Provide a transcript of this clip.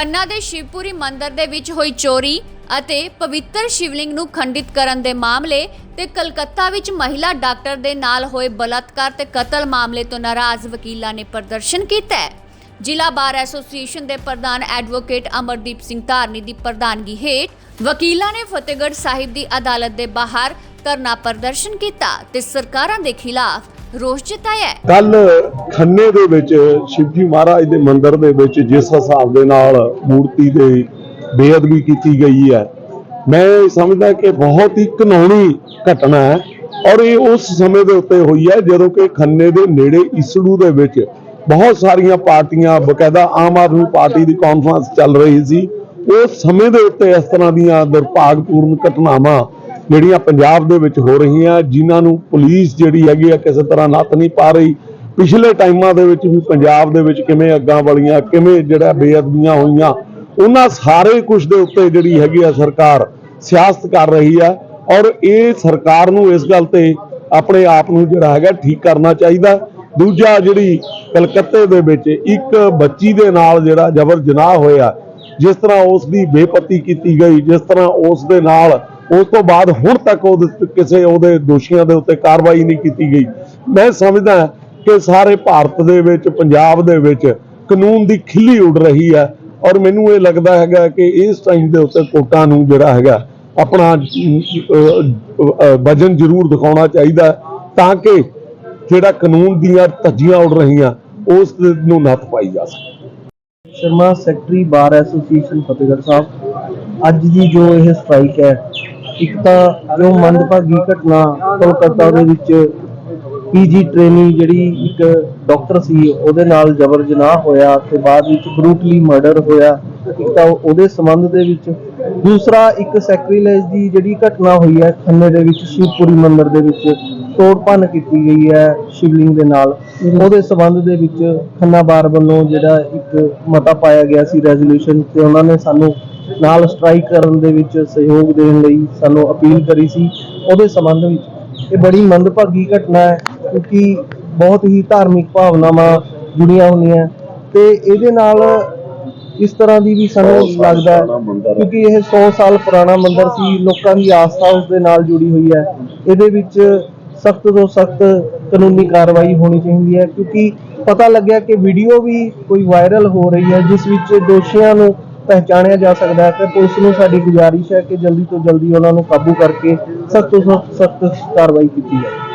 ਖੰਨਾ ਦੇ ਸ਼ਿਵਪੁਰੀ ਮੰਦਿਰ ਦੇ ਵਿੱਚ ਹੋਈ ਚੋਰੀ ਅਤੇ ਪਵਿੱਤਰ ਸ਼ਿਵਲਿੰਗ ਨੂੰ ਖੰਡਿਤ ਕਰਨ ਦੇ ਮਾਮਲੇ ਤੇ ਕਲਕੱਤਾ ਵਿੱਚ ਮਹਿਲਾ ਡਾਕਟਰ ਦੇ ਨਾਲ ਹੋਏ ਬਲਾਤਕਾਰ ਤੇ ਕਤਲ ਮਾਮਲੇ ਤੋਂ ਨਾਰਾਜ਼ ਵਕੀਲਾਂ ਨੇ ਪ੍ਰਦਰਸ਼ਨ ਕੀਤਾ ਹੈ। ਜ਼ਿਲ੍ਹਾ ਬਾਰ ਐਸੋਸੀਏਸ਼ਨ ਦੇ ਪ੍ਰਧਾਨ ਐਡਵੋਕੇਟ ਅਮਰਦੀਪ ਸਿੰਘ ਧਾਰਨੀ ਦੀ ਪ੍ਰਧਾਨਗੀ ਹੇਠ ਵਕੀਲਾਂ ਨੇ ਫਤਿਹਗੜ੍ਹ ਸਾਹਿਬ ਦੀ ਅਦਾਲਤ ਦੇ ਬਾਹਰ ਧਰਨਾ ਪ੍ਰਦਰਸ਼ਨ ਕੀਤਾ ਤੇ ਸਰਕਾਰਾਂ ਦੇ ਖਿਲਾਫ ਰੋਸ ਜਤਾਇਆ ਹੈ। ਕੱਲ ਖੰਨੇ ਦੇ ਵਿੱਚ ਸ਼ਿਵਜੀ ਮਹਾਰਾਜ ਦੇ ਮੰਦਿਰ ਦੇ ਵਿੱਚ ਜਿਸ ਹਿਸਾਬ ਦੇ ਨਾਲ ਮੂਰਤੀ ਦੇ ਬੇਅਦਬੀ ਕੀਤੀ ਗਈ ਹੈ, ਮੈਂ ਸਮਝਦਾ ਕਿ ਬਹੁਤ ਹੀ ਘਨੌਣੀ ਘਟਨਾ ਹੈ ਔਰ ਇਹ ਉਸ ਸਮੇਂ ਦੇ ਉੱਤੇ ਹੋਈ ਹੈ ਜਦੋਂ ਕਿ ਖੰਨੇ ਦੇ ਨੇੜੇ ਇਸੜੂ ਦੇ ਵਿੱਚ ਬਹੁਤ ਸਾਰੀਆਂ ਪਾਰਟੀਆਂ, ਬਕਾਇਦਾ ਆਮ ਆਦਮੀ ਪਾਰਟੀ ਦੀ ਕਾਨਫਰੰਸ ਚੱਲ ਰਹੀ ਸੀ ਉਸ ਸਮੇਂ ਦੇ ਉੱਤੇ ਇਸ ਤਰ੍ਹਾਂ ਦੀਆਂ ਦੁਰਭਾਗਪੂਰਨ ਘਟਨਾਵਾਂ ਜਿਹੜੀਆਂ ਪੰਜਾਬ ਦੇ ਵਿੱਚ ਹੋ ਰਹੀਆਂ, ਜਿਨ੍ਹਾਂ ਨੂੰ ਪੁਲਿਸ ਜਿਹੜੀ ਹੈਗੀ ਆ ਕਿਸੇ ਤਰ੍ਹਾਂ ਨੱਥ ਨਹੀਂ ਪਾ ਰਹੀ। ਪਿਛਲੇ ਟਾਈਮਾਂ ਦੇ ਵਿੱਚ ਵੀ ਪੰਜਾਬ ਦੇ ਵਿੱਚ ਕਿਵੇਂ ਅੱਗਾਂ ਵਾਲੀਆਂ, ਕਿਵੇਂ ਜਿਹੜਾ ਬੇਅਦਬੀਆਂ ਹੋਈਆਂ, ਉਹਨਾਂ ਸਾਰੇ ਕੁਝ ਦੇ ਉੱਤੇ ਜਿਹੜੀ ਹੈਗੀ ਆ ਸਰਕਾਰ ਸਿਆਸਤ ਕਰ ਰਹੀ ਆ। ਔਰ ਇਹ ਸਰਕਾਰ ਨੂੰ ਇਸ ਗੱਲ ਤੇ ਆਪਣੇ ਆਪ ਨੂੰ ਜਿਹੜਾ ਹੈਗਾ ਠੀਕ ਕਰਨਾ ਚਾਹੀਦਾ। ਦੂਜਾ ਜਿਹੜੀ ਕਲਕੱਤੇ ਦੇ ਵਿੱਚ ਇੱਕ ਬੱਚੀ ਦੇ ਨਾਲ ਜਿਹੜਾ ਜਬਰ ਜਨਾਹ ਹੋਇਆ, ਜਿਸ ਤਰ੍ਹਾਂ ਉਸ ਦੀ ਬੇਪਤੀ ਕੀਤੀ ਗਈ, ਜਿਸ ਤਰ੍ਹਾਂ ਉਸ ਦੇ ਨਾਲ ਉਸ ਤੋਂ ਬਾਅਦ ਹੁਣ ਤੱਕ ਉਹਦੇ ਕਿਸੇ ਉਹਦੇ ਦੋਸ਼ੀਆਂ ਦੇ ਉੱਤੇ ਕਾਰਵਾਈ ਨਹੀਂ ਕੀਤੀ ਗਈ। ਮੈਂ ਸਮਝਦਾ ਕਿ ਸਾਰੇ ਭਾਰਤ ਦੇ ਵਿੱਚ, ਪੰਜਾਬ ਦੇ ਵਿੱਚ ਕਾਨੂੰਨ ਦੀ ਖਿੱਲੀ ਉੱਡ ਰਹੀ ਹੈ ਔਰ ਮੈਨੂੰ ਇਹ ਲੱਗਦਾ ਹੈਗਾ ਕਿ ਇਸ ਟਾਈਮ ਦੇ ਉੱਤੇ ਕੋਟਾਂ ਨੂੰ ਜਿਹੜਾ ਹੈਗਾ ਆਪਣਾ ਵਜਨ ਜ਼ਰੂਰ ਦਿਖਾਉਣਾ ਚਾਹੀਦਾ ਤਾਂ ਕਿ ਜਿਹੜਾ ਕਾਨੂੰਨ ਦੀਆਂ ਧੱਜੀਆਂ ਉੱਡ ਰਹੀਆਂ, ਉਸ ਨੂੰ ਨੱਥ ਪਾਈ ਜਾ ਸਕੇ। Sharma, secretary bar association, Fatehgarh Sahib. ਅੱਜ ਦੀ ਜੋ ਇਹ ਸਟ੍ਰਾਈਕ ਹੈ ਇੱਕ ਤਾਂ ਜੋ ਮੰਦਭਾਗੀ ਘਟਨਾ ਕੋਲਕਾਤਾ ਦੇ ਵਿੱਚ ਪੀਜੀ ਟ੍ਰੇਨੀ ਜਿਹੜੀ ਇੱਕ ਡਾਕਟਰ ਸੀ, ਉਹਦੇ ਨਾਲ ਜਬਰ ਜਨਾਹ ਹੋਇਆ ਤੇ ਬਾਅਦ ਵਿੱਚ ਬਰੂਟਲੀ ਮਰਡਰ ਹੋਇਆ। ਇੱਕ ਤਾਂ ਉਹਦੇ ਸੰਬੰਧ ਦੇ ਵਿੱਚ। ਦੂਸਰਾ, ਇੱਕ ਸੈਕਰੀਲੇਜ ਦੀ ਜਿਹੜੀ ਘਟਨਾ ਹੋਈ ਹੈ, ਖੰਨੇ ਦੇ ਵਿੱਚ, ਸ਼ਿਵਪੁਰੀ ਮੰਦਿਰ ਦੇ ਵਿੱਚ ਤੋੜ ਭੰਨ ਕੀਤੀ ਗਈ ਹੈ ਸ਼ਿਵਲਿੰਗ ਦੇ ਨਾਲ। ਉਹਦੇ ਸੰਬੰਧ ਦੇ ਵਿੱਚ ਖੰਨਾ ਬਾਰ ਵੱਲੋਂ ਜਿਹੜਾ ਇੱਕ ਮਤਾ ਪਾਇਆ ਗਿਆ ਸੀ ਰੈਜ਼ੋਲੂਸ਼ਨ ਤੇ, ਉਹਨਾਂ ਨੇ ਸਾਨੂੰ ਨਾਲ ਸਟ੍ਰਾਈਕ ਕਰਨ ਦੇ ਵਿੱਚ ਸਹਿਯੋਗ ਦੇਣ ਲਈ ਸਾਨੂੰ ਅਪੀਲ ਕਰੀ ਸੀ। ਉਹਦੇ ਸੰਬੰਧ ਵਿੱਚ ਇਹ ਬੜੀ ਮੰਦਭਾਗੀ ਘਟਨਾ ਹੈ ਕਿਉਂਕਿ ਬਹੁਤ ਹੀ ਧਾਰਮਿਕ ਭਾਵਨਾਵਾਂ ਜੁੜੀਆਂ ਹੁੰਦੀਆਂ ਤੇ ਇਹਦੇ ਨਾਲ ਇਸ ਤਰ੍ਹਾਂ ਦੀ ਵੀ ਸਾਨੂੰ ਲੱਗਦਾ ਕਿਉਂਕਿ ਇਹ 100 ਸਾਲ ਪੁਰਾਣਾ ਮੰਦਿਰ ਸੀ ਲੋਕਾਂ ਦੀ ਆਸਥਾ ਉਸ ਦੇ ਨਾਲ ਜੁੜੀ ਹੋਈ ਹੈ। ਇਹਦੇ ਵਿੱਚ ਸਖਤ ਤੋਂ ਸਖਤ ਕਾਨੂੰਨੀ ਕਾਰਵਾਈ ਹੋਣੀ ਚਾਹੀਦੀ ਹੈ ਕਿਉਂਕਿ ਪਤਾ ਲੱਗਿਆ ਕਿ ਵੀਡੀਓ ਵੀ ਕੋਈ ਵਾਇਰਲ ਹੋ ਰਹੀ ਹੈ ਜਿਸ ਵਿੱਚ ਦੋਸ਼ੀਆਂ ਨੂੰ ਪਹਿਚਾਣਿਆ ਜਾ ਸਕਦਾ ਹੈ ਤੇ ਪੁਲਿਸ ਨੂੰ ਸਾਡੀ ਗੁਜ਼ਾਰਿਸ਼ ਹੈ ਕਿ ਜਲਦੀ ਤੋਂ ਜਲਦੀ ਉਹਨਾਂ ਨੂੰ ਕਾਬੂ ਕਰਕੇ ਸਖਤ ਤੋਂ ਸਖਤ ਕਾਰਵਾਈ ਕੀਤੀ ਜਾਵੇ।